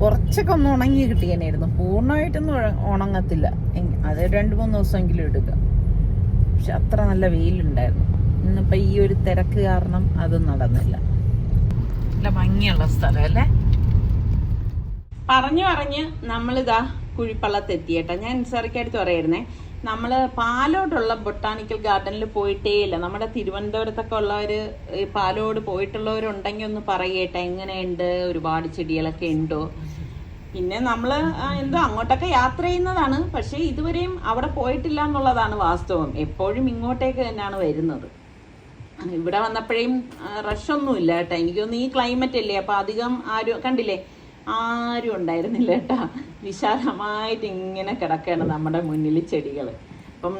S1: കുറച്ചൊക്കെ ഒന്ന് ഉണങ്ങി കിട്ടിയനായിരുന്നു. പൂർണമായിട്ടൊന്നും ഉണങ്ങത്തില്ല. അത് രണ്ട് മൂന്ന് ദിവസമെങ്കിലും എടുക്കാം. പക്ഷെ അത്ര നല്ല വെയിലുണ്ടായിരുന്നു. ഇന്നിപ്പോൾ ഈ ഒരു തിരക്ക് കാരണം അതും നടന്നില്ല. നല്ല ഭംഗിയുള്ള സ്ഥലം അല്ലേ? പറഞ്ഞു പറഞ്ഞ് നമ്മളിതാ കുഴിപ്പള്ളത്തെത്തിയേട്ടാ ഞാൻ നിസാറിക്കടുത്ത് പറയായിരുന്നേ. നമ്മൾ പാലോടുള്ള ബൊട്ടാണിക്കൽ ഗാർഡനിൽ പോയിട്ടേ ഇല്ല നമ്മുടെ തിരുവനന്തപുരത്തൊക്കെ ഉള്ളവര് ഈ പാലോട് പോയിട്ടുള്ളവരുണ്ടെങ്കിൽ ഒന്ന് പറയട്ടെ എങ്ങനെയുണ്ട്? ഒരുപാട് ചെടികളൊക്കെ ഉണ്ടോ? പിന്നെ നമ്മൾ എന്തോ അങ്ങോട്ടൊക്കെ യാത്ര ചെയ്യുന്നതാണ്. പക്ഷെ ഇതുവരെയും അവിടെ പോയിട്ടില്ല എന്നുള്ളതാണ് വാസ്തവം. എപ്പോഴും ഇങ്ങോട്ടേക്ക് തന്നെയാണ് വരുന്നത്. ഇവിടെ വന്നപ്പോഴേയും റഷ് ഒന്നുമില്ല കേട്ടോ. എനിക്ക് തോന്നുന്നു ഈ ക്ലൈമറ്റ് അല്ലേ? അപ്പൊ അധികം ആരും കണ്ടില്ലേ? ആരും ഉണ്ടായിരുന്നില്ല കേട്ടാ. വിശാലമായിട്ട് ഇങ്ങനെ കിടക്കുകയാണ് നമ്മുടെ മുന്നിൽ ചെടികൾ അപ്പം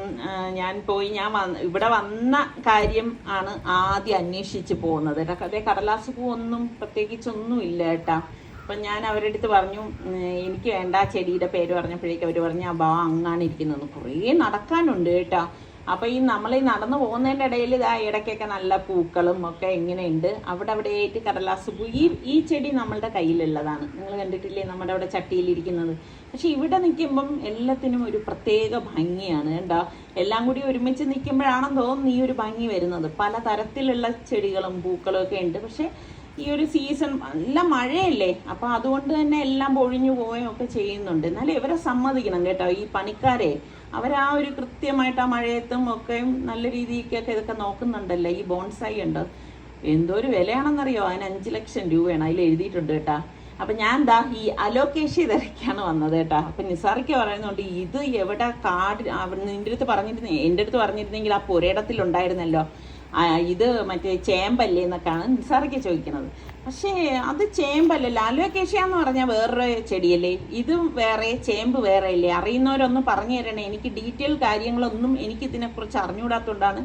S1: ഞാൻ പോയി ഞാൻ ഇവിടെ വന്ന കാര്യം ആണ് ആദ്യം അന്വേഷിച്ച് പോകുന്നത്. അതേ കടലാസ് പൂവൊന്നും പ്രത്യേകിച്ചൊന്നും ഇല്ല കേട്ടാ. അപ്പം ഞാൻ അവരുടെ അടുത്ത് പറഞ്ഞു എനിക്ക് വേണ്ട ചെടിയുടെ പേര് പറഞ്ഞപ്പോഴേക്കും അവർ പറഞ്ഞു ആ ബാ അങ്ങാണ് ഇരിക്കുന്നത്. കുറേ നടക്കാനുണ്ട് കേട്ടോ. അപ്പൊ ഈ നമ്മൾ ഈ നടന്നു പോകുന്നതിന്റെ ഇടയിൽ ഇതാ ഇടയ്ക്കൊക്കെ നല്ല പൂക്കളും ഒക്കെ ഇങ്ങനെയുണ്ട്. അവിടെ അവിടെ ആയിട്ട് കടലാസ് പൂ ഈ ചെടി നമ്മളുടെ കയ്യിലുള്ളതാണ്. നിങ്ങൾ കണ്ടിട്ടില്ലേ നമ്മുടെ അവിടെ ചട്ടിയിലിരിക്കുന്നത് പക്ഷെ ഇവിടെ നിൽക്കുമ്പം എല്ലാത്തിനും ഒരു പ്രത്യേക ഭംഗിയാണ് കണ്ടോ എല്ലാം കൂടി ഒരുമിച്ച് നിൽക്കുമ്പോഴാണെന്ന് തോന്നുന്നു ഈ ഒരു ഭംഗി വരുന്നത്. പല തരത്തിലുള്ള ചെടികളും പൂക്കളും ഒക്കെ ഉണ്ട്. പക്ഷെ ഈ ഒരു സീസൺ നല്ല മഴയല്ലേ? അപ്പൊ അതുകൊണ്ട് തന്നെ എല്ലാം പൊഴിഞ്ഞു പോവുകയും ഒക്കെ ചെയ്യുന്നുണ്ട്. എന്നാലും ഇവരെ സമ്മതിക്കണം കേട്ടോ. ഈ പണിക്കാരെ അവരാ ഒരു കൃത്യമായിട്ട് ആ മഴയത്തും ഒക്കെയും നല്ല രീതിക്കൊക്കെ ഇതൊക്കെ നോക്കുന്നുണ്ടല്ലോ? ഈ ബോൺസായി ഉണ്ട് എന്തോ ഒരു വിലയാണെന്നറിയോ? അതിന് അഞ്ച് ലക്ഷം രൂപയാണ് അതിൽ എഴുതിയിട്ടുണ്ട് കേട്ടാ. അപ്പൊ ഞാൻ എന്താ ഈ അലോക്കേഷ്യ തിരക്കാണ് വന്നത് കേട്ടാ. അപ്പൊ നിസാറിക്ക് പറയുന്നുണ്ട് ഇത് എവിടെ കാട് അവർ നിന്റെ അടുത്ത് പറഞ്ഞിരുന്നേ എന്റെ അടുത്ത് പറഞ്ഞിരുന്നെങ്കിൽ ആ ആ, ഇത് മറ്റേ ചേമ്പല്ലേ എന്നൊക്കെയാണ് നിസാറിക്ക് ചോദിക്കുന്നത്. പക്ഷേ അത് ചേമ്പല്ലല്ലോ. അലോക്കേഷ്യ എന്ന് പറഞ്ഞാൽ വേറൊരു ചെടിയല്ലേ? ഇത് വേറെ ചേമ്പ് വേറെ അല്ലേ അറിയുന്നവരൊന്നും പറഞ്ഞു തരണേ. എനിക്ക് ഡീറ്റെയിൽ കാര്യങ്ങളൊന്നും എനിക്ക് ഇതിനെക്കുറിച്ച് അറിഞ്ഞുകൂടാത്തതുകൊണ്ടാണ്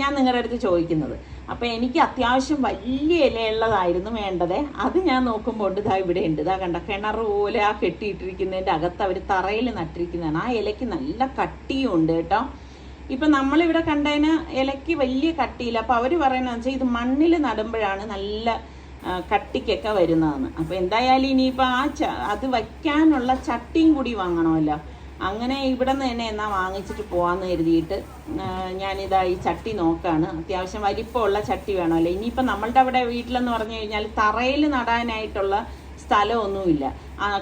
S1: ഞാൻ നിങ്ങളുടെ അടുത്ത് ചോദിക്കുന്നത്. അപ്പം എനിക്ക് അത്യാവശ്യം വലിയ ഇലയുള്ളതായിരുന്നു വേണ്ടത്. അത് ഞാൻ നോക്കുമ്പോൾ ഇതാ ഇവിടെ ഉണ്ട്. ഇതാ കണ്ട? കിണർ പോലെ ആ കെട്ടിയിട്ടിരിക്കുന്നതിന്റെ അകത്ത് അവർ തറയിൽ നട്ടിരിക്കുന്നതാണ്. ആ ഇലയ്ക്ക് നല്ല കട്ടിയും ഉണ്ട് കേട്ടോ. ഇപ്പം നമ്മളിവിടെ കണ്ടതിന് ഇലയ്ക്ക് വലിയ കട്ടിയില്ല. അപ്പോൾ അവർ പറയുന്നത് വെച്ചാൽ ഇത് മണ്ണിൽ നടുമ്പോഴാണ് നല്ല കട്ടിക്കൊക്കെ വരുന്നതെന്ന് അപ്പോൾ എന്തായാലും ഇനിയിപ്പോൾ ആ ച- അത് വയ്ക്കാനുള്ള ചട്ടിയും കൂടി വാങ്ങണമല്ലോ. അങ്ങനെ ഇവിടെ നിന്ന് തന്നെ എന്നാ വാങ്ങിച്ചിട്ട് പോവാന്ന് കരുതിയിട്ട് ഞാനിതാ ഈ ചട്ടി നോക്കാണ്. അത്യാവശ്യം വലിപ്പമുള്ള ചട്ടി വേണമല്ലോ. ഇനിയിപ്പോൾ നമ്മളുടെ അവിടെ വീട്ടിലെന്ന് പറഞ്ഞു കഴിഞ്ഞാൽ തറയിൽ നടാനായിട്ടുള്ള സ്ഥലമൊന്നുമില്ല.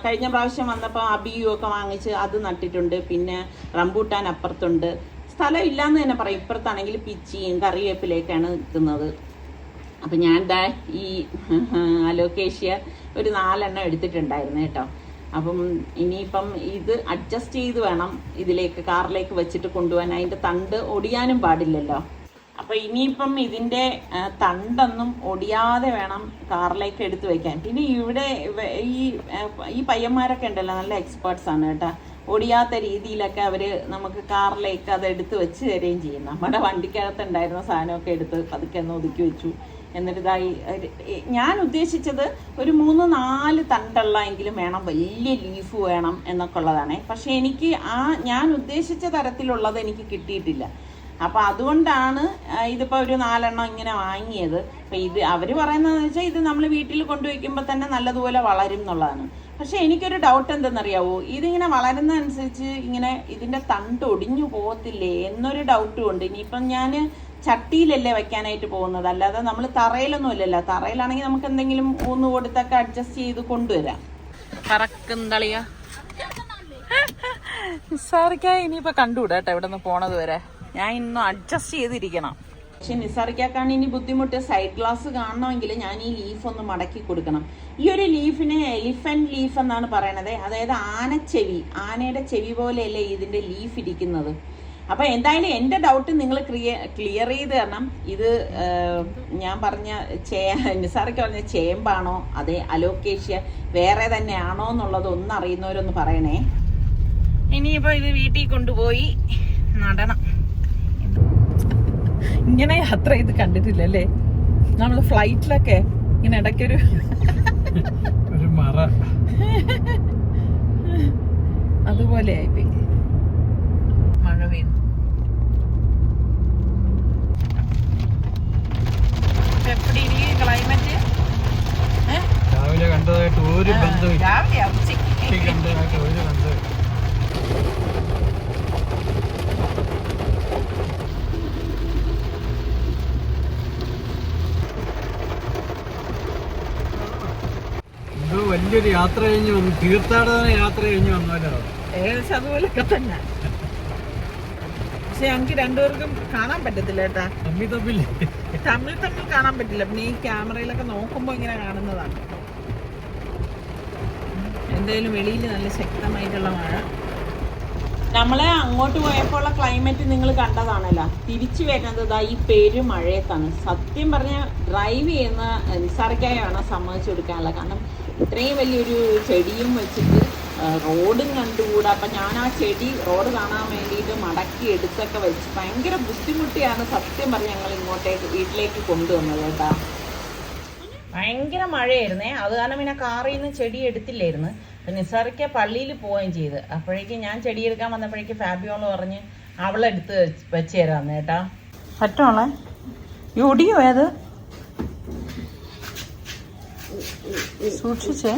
S1: കഴിഞ്ഞ പ്രാവശ്യം വന്നപ്പോൾ അബിയു ഒക്കെ വാങ്ങിച്ച് അത് നട്ടിട്ടുണ്ട്. പിന്നെ റംബൂട്ടാൻ അപ്പുറത്തുണ്ട്. സ്ഥലം ഇല്ലാന്ന് തന്നെ പറയും. ഇപ്പുറത്താണെങ്കിൽ പിച്ചിയും കറിവേപ്പിലയൊക്കെയാണ് നിൽക്കുന്നത് അപ്പം ഞാൻ ദാ ഈ അലോക്കേഷ്യ ഒരു നാലെണ്ണം എടുത്തിട്ടുണ്ടായിരുന്നു കേട്ടോ. അപ്പം ഇനിയിപ്പം ഇത് അഡ്ജസ്റ്റ് ചെയ്ത് വേണം ഇതിലേക്ക് കാറിലേക്ക് വെച്ചിട്ട് കൊണ്ടുപോകാൻ. അതിന്റെ തണ്ട് ഒടിയാനും പാടില്ലല്ലോ. അപ്പോൾ ഇനിയിപ്പം ഇതിന്റെ ആ, തണ്ടൊന്നും ഒടിയാതെ വേണം കാറിലേക്ക് എടുത്തു വെക്കാൻ. പിന്നെ ഇവിടെ ഈ ഈ പയ്യന്മാരൊക്കെ ഉണ്ടല്ലോ നല്ല എക്സ്പേർട്സ് ആണ് കേട്ടോ. ഒടിയാത്ത രീതിയിലൊക്കെ അവർ നമുക്ക് കാറിലേക്ക് അത് എടുത്ത് വെച്ച് തരികയും ചെയ്യും. നമ്മുടെ വണ്ടിക്കകത്ത് ഉണ്ടായിരുന്ന സാധനമൊക്കെ എടുത്ത് പതുക്കെ ഒന്ന് ഒതുക്കി വെച്ചു. എന്നിട്ട് ഇതായി ഞാൻ ഉദ്ദേശിച്ചത് ഒരു മൂന്ന് നാല് തണ്ടുള്ള എങ്കിലും വേണം വലിയ ലീഫ് വേണം എന്നൊക്കെ ഉള്ളതാണ്. പക്ഷെ എനിക്ക് ആ ഞാൻ ഉദ്ദേശിച്ച തരത്തിലുള്ളത് എനിക്ക് കിട്ടിയിട്ടില്ല. അപ്പോൾ അതുകൊണ്ടാണ് ഇതിപ്പോ ഇതിപ്പോൾ ഒരു നാലെണ്ണം ഇങ്ങനെ വാങ്ങിയത്. അപ്പോൾ ഇത് അവർ പറയുന്നതെന്ന് വെച്ചാൽ ഇത് നമ്മൾ വീട്ടിൽ കൊണ്ടുവയ്ക്കുമ്പോൾ തന്നെ നല്ലതുപോലെ വളരും എന്നുള്ളതാണ്. പക്ഷെ എനിക്കൊരു ഡൗട്ട് എന്തെന്നറിയാവോ? ഇതിങ്ങനെ വളരുന്നതനുസരിച്ച് ഇങ്ങനെ ഇതിന്റെ തണ്ട് ഒടിഞ്ഞു പോകത്തില്ലേ എന്നൊരു ഡൗട്ടും ഉണ്ട്. ഇനിയിപ്പം ഞാൻ ചട്ടിയിലല്ലേ വെക്കാനായിട്ട് പോകുന്നത്? അല്ലാതെ നമ്മൾ തറയിലൊന്നും ഇല്ലല്ലോ. തറയിലാണെങ്കിൽ നമുക്ക് എന്തെങ്കിലും ഊന്ന് കൊടുത്തൊക്കെ അഡ്ജസ്റ്റ് ചെയ്ത് കൊണ്ടുവരാം. നിസ്സാറിക്ക ഇനിയിപ്പോ കണ്ടുവിടാട്ടെ കേട്ടോ ഇവിടെ നിന്ന് പോണത് വരെ. ഞാൻ ഇന്നും അഡ്ജസ്റ്റ് ചെയ്തിരിക്കണം. പക്ഷെ നിസ്സാറിക്കാണ് ഇനി ബുദ്ധിമുട്ട്. സൈഡ് ഗ്ലാസ് കാണണമെങ്കിൽ ഞാൻ ഈ ലീഫ് ഒന്ന് മടക്കി കൊടുക്കണം. ഈ ഒരു ലീഫിന് എലിഫന്റ് ലീഫ് എന്നാണ് പറയണത്. അതായത് ആനച്ചെവി. ആനയുടെ ചെവി പോലെയല്ലേ ഇതിന്റെ ലീഫ് ഇരിക്കുന്നത്. അപ്പൊ എന്തായാലും എന്റെ ഡൗട്ട് നിങ്ങൾ ക്ലിയർ ക്ലിയർ ചെയ്ത് തരണം. ഇത് ഞാൻ പറഞ്ഞ ചേ നിസാറൊക്കെ പറഞ്ഞ ചേമ്പാണോ അതെ അലോക്കേഷ്യ വേറെ തന്നെയാണോ എന്നുള്ളത് ഒന്ന് അറിയുന്നവരൊന്ന് പറയണേ. ഇനിയിപ്പോ ഇത് വീട്ടിൽ കൊണ്ടുപോയി നടണം. ഇങ്ങനെ യാത്ര ചെയ്ത് കണ്ടിട്ടില്ലല്ലേ നമ്മൾ ഫ്ലൈറ്റിലൊക്കെ ഇങ്ങനെ ഇടയ്ക്കൊരു അതുപോലെ ആയിപ്പോയി. മഴ പെയ്യുന്നു എപ്പടി ക്ലൈമറ്റ്
S2: രാവിലെ കണ്ടതായിട്ട് ഒരു
S1: രാവിലെ ഉച്ചയ്ക്ക്.
S2: കണ്ടതായിട്ട് ഒരു വലിയൊരു യാത്ര കഴിഞ്ഞ് വന്നു. തീർത്ഥാടന യാത്ര കഴിഞ്ഞ് വന്നല്ലോ
S1: ഏകദേശം അതുപോലൊക്കെ തന്നെ. പക്ഷെ ഞങ്ങൾക്ക് രണ്ടുപേർക്കും കാണാൻ പറ്റത്തില്ല കേട്ടാ.
S2: തമ്മിൽ തമ്മിൽ.
S1: തമ്മിൽ തമ്മിൽ കാണാൻ പറ്റില്ല. പിന്നെ ഈ ക്യാമറയിലൊക്കെ നോക്കുമ്പോൾ ഇങ്ങനെ കാണുന്നതാണ്. എന്തായാലും വെളിയിൽ നല്ല ശക്തമായിട്ടുള്ള മഴ. നമ്മളെ അങ്ങോട്ട് പോയപ്പോൾ ഉള്ള ക്ലൈമറ്റ് നിങ്ങൾ കണ്ടതാണല്ലോ. തിരിച്ചു വരുന്നത് ഇതാ ഈ പെരുമഴയത്താണ് സത്യം പറഞ്ഞ ഡ്രൈവ് ചെയ്യുന്ന നിസാർക്കായാണ് സമ്മതിച്ചു കൊടുക്കാനുള്ള. കാരണം ഇത്രയും വലിയൊരു ചെടിയും വെച്ചിട്ട് റോഡും കണ്ടുകൂടാ. അപ്പം ഞാൻ ആ ചെടി റോഡ് കാണാൻ വേണ്ടിയിട്ട് മടക്കി എടുത്തൊക്കെ വെച്ച് ഭയങ്കര ബുദ്ധിമുട്ടിയാണ് സത്യം പറഞ്ഞ് ഞങ്ങൾ ഇങ്ങോട്ടേക്ക് വീട്ടിലേക്ക് കൊണ്ടുവന്നത് കേട്ടാ. ഭയങ്കര മഴയായിരുന്നേ. അത് കാരണം പിന്നെ കാറിൽ നിന്ന് ചെടി എടുത്തില്ലായിരുന്നു. അപ്പം നിസാറിക്ക പള്ളിയിൽ പോവുകയും ചെയ്ത്. അപ്പോഴേക്കും ഞാൻ ചെടി എടുക്കാൻ വന്നപ്പോഴേക്കും ഫാബിയോൾ പറഞ്ഞ് അവളെടുത്ത് വെച്ച് വെച്ച് തരാമെന്ന് കേട്ടാ. പറ്റോളെ ഒടിയോ ഏത്? സൂക്ഷിച്ചേ.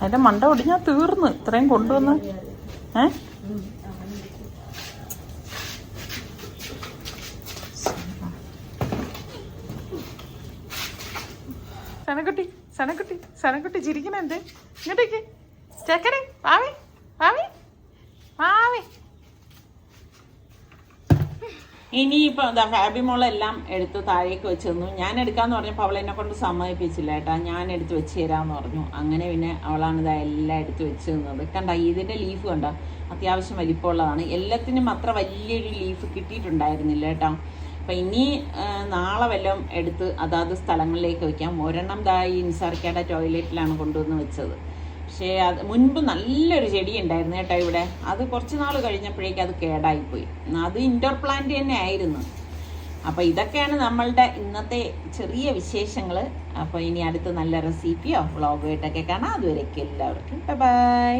S1: അതിന്റെ മണ്ട ഒടിഞ്ഞാ തീർന്ന്. ഇത്രയും കൊണ്ടുവന്ന്. ഏ? സനക്കുട്ടി സനക്കുട്ടി സനക്കുട്ടി ചിരിക്കണെന്ത് ഇങ്ങോട്ടേക്ക്. ചേക്കനെ വാവേ വാവേ ഇനിയിപ്പോൾ എന്താ ഫാബി മോളെല്ലാം എടുത്ത് താഴേക്ക് വെച്ച് തന്നു ഞാൻ എടുക്കാന്ന് പറഞ്ഞപ്പോൾ അവൾ കൊണ്ട് സമ്മതിപ്പിച്ചില്ല ഏട്ടാ ഞാൻ എടുത്ത് വെച്ച് തരാമെന്ന് പറഞ്ഞു. അങ്ങനെ പിന്നെ അവളാണ് ഇതാ എല്ലാം എടുത്ത് വെച്ച് തന്നത്. കണ്ട ഇതിന്റെ ലീഫ് കണ്ട? അത്യാവശ്യം വലിപ്പമുള്ളതാണ്. എല്ലാത്തിനും അത്ര വലിയൊരു ലീഫ് കിട്ടിയിട്ടുണ്ടായിരുന്നില്ല കേട്ടോ. അപ്പം ഇനി നാളെ വല്ലതും എടുത്ത് അതാത് സ്ഥലങ്ങളിലേക്ക് വയ്ക്കാം ഒരെണ്ണം ദാ ഈ ടോയ്ലറ്റിലാണ് കൊണ്ടുവന്ന് വെച്ചത്. പക്ഷേ അത് മുൻപ് നല്ലൊരു ചെടി ഉണ്ടായിരുന്നു കേട്ടോ ഇവിടെ. അത് കുറച്ച് നാൾ കഴിഞ്ഞപ്പോഴേക്കും അത് കേടായിപ്പോയി. അത് ഇൻഡോർ പ്ലാന്റ് തന്നെ ആയിരുന്നു. അപ്പോൾ ഇതൊക്കെയാണ് നമ്മളുടെ ഇന്നത്തെ ചെറിയ വിശേഷങ്ങൾ അപ്പോൾ ഇനി അടുത്ത നല്ല റെസിപ്പിയോ വ്ളോഗായിട്ടൊക്കെ കാണാം. അതുവരെയൊക്കെ എല്ലാവർക്കും. ബൈ